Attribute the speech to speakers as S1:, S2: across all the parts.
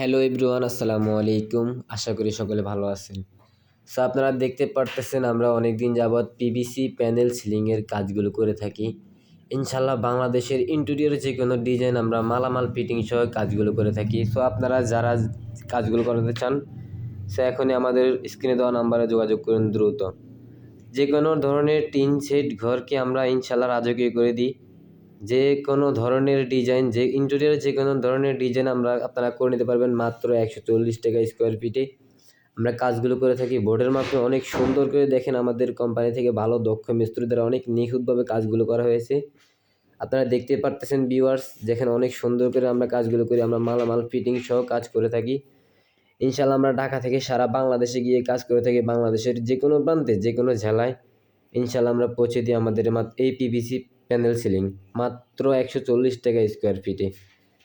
S1: Hello everyone আসসালামু আলাইকুম। আশা করি সকলে ভালো আছেন। সো আপনারা দেখতে পারতেছেন আমরা অনেক দিন যাবৎ পিভিসি প্যানেল সিলিংয়ের কাজগুলো করে থাকি। ইনশাল্লাহ বাংলাদেশের ইন্টেরিয়র যে কোনো ডিজাইন আমরা মালামাল ফিটিং সহ কাজগুলো করে থাকি। সো আপনারা যারা কাজগুলো করাতে চান সে এখনই আমাদের স্ক্রিনে দেওয়া নাম্বারে যোগাযোগ করুন দ্রুত। যে কোনো ধরনের টিন সেট ঘরকে আমরা ইনশাল্লাহ রাজকীয় করে দিই। যে কোনো ধরনের ডিজাইন যে ইন্টেরিয়ারে যে কোনো ধরনের ডিজাইন আমরা আপনারা করে নিতে পারবেন মাত্র একশো চল্লিশ টাকা স্কোয়ার ফিটে আমরা কাজগুলো করে থাকি বোর্ডের মাধ্যমে অনেক সুন্দর করে দেখেন আমাদের কোম্পানি থেকে ভালো, দক্ষ মিস্ত্রি দ্বারা অনেক নিখুঁতভাবে কাজগুলো করা হয়েছে। আপনারা দেখতে পারতেছেন ভিউয়ার্স যেখানে অনেক সুন্দর করে আমরা কাজগুলো করি, আমরা মালামাল ফিটিং সহ কাজ করে থাকি। ইনশাল্লাহ আমরা ঢাকা থেকে সারা বাংলাদেশে গিয়ে কাজ করে থাকি, বাংলাদেশের যে কোনো প্রান্তে যে কোনো জেলায়। ইনশাল্লাহ আমরা পৌঁছে দিই আমাদের এই পিভিসি প্যানেল সিলিং, মাত্র একশো চল্লিশ টাকা স্কোয়ার ফিটে।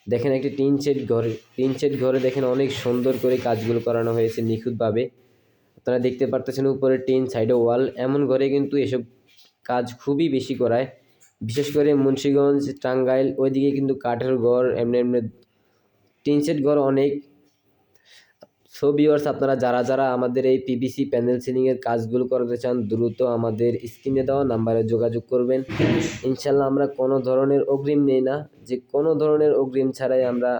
S1: দেখেন একটি টিন সেট ঘরে, টিন সেট ঘরে দেখেন অনেক সুন্দর করে কাজগুলো করানো হয়েছে নিখুঁতভাবে। আপনারা দেখতে পারতেছেন উপরে টিন, সাইডে ওয়াল, এমন ঘরে কিন্তু এসব কাজ খুবই বেশি করায়। বিশেষ করে মুন্সীগঞ্জ, টাঙ্গাইল, ওইদিকে কিন্তু কাঠের ঘর, এমনি এমনি টিন সেট ঘর অনেক। সো ভিউয়ার্স আপনারা যারা যারা আমাদের এই পিভিসি প্যানেল সিলিংয়ের কাজগুলো করাতে চান, দ্রুত আমাদের স্ক্রিনে দেওয়া নাম্বারে যোগাযোগ করবেন। ইনশাল্লাহ আমরা কোনো ধরনের অগ্রিম নেই না। যে কোনো ধরনের অগ্রিম ছাড়াই আমরা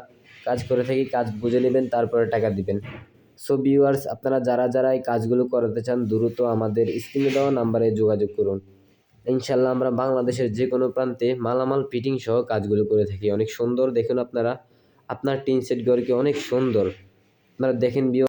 S1: কাজ করে থাকি, কাজ বুঝে নেবেন, তারপরে টাকা দিবেন। সো ভিউয়ার্স আপনারা যারা যারা এই কাজগুলো করাতে চান, দ্রুত আমাদের স্ক্রিনে দেওয়া নাম্বারে যোগাযোগ করুন। ইনশাল্লাহ আমরা বাংলাদেশের যে কোনো প্রান্তে মালামাল ফিটিং সহ কাজগুলো করে থাকি। অনেক সুন্দর, দেখুন আপনারা। আপনার টিন সেট ঘরকে অনেক সুন্দর। আপনারা দেখেন ভিউ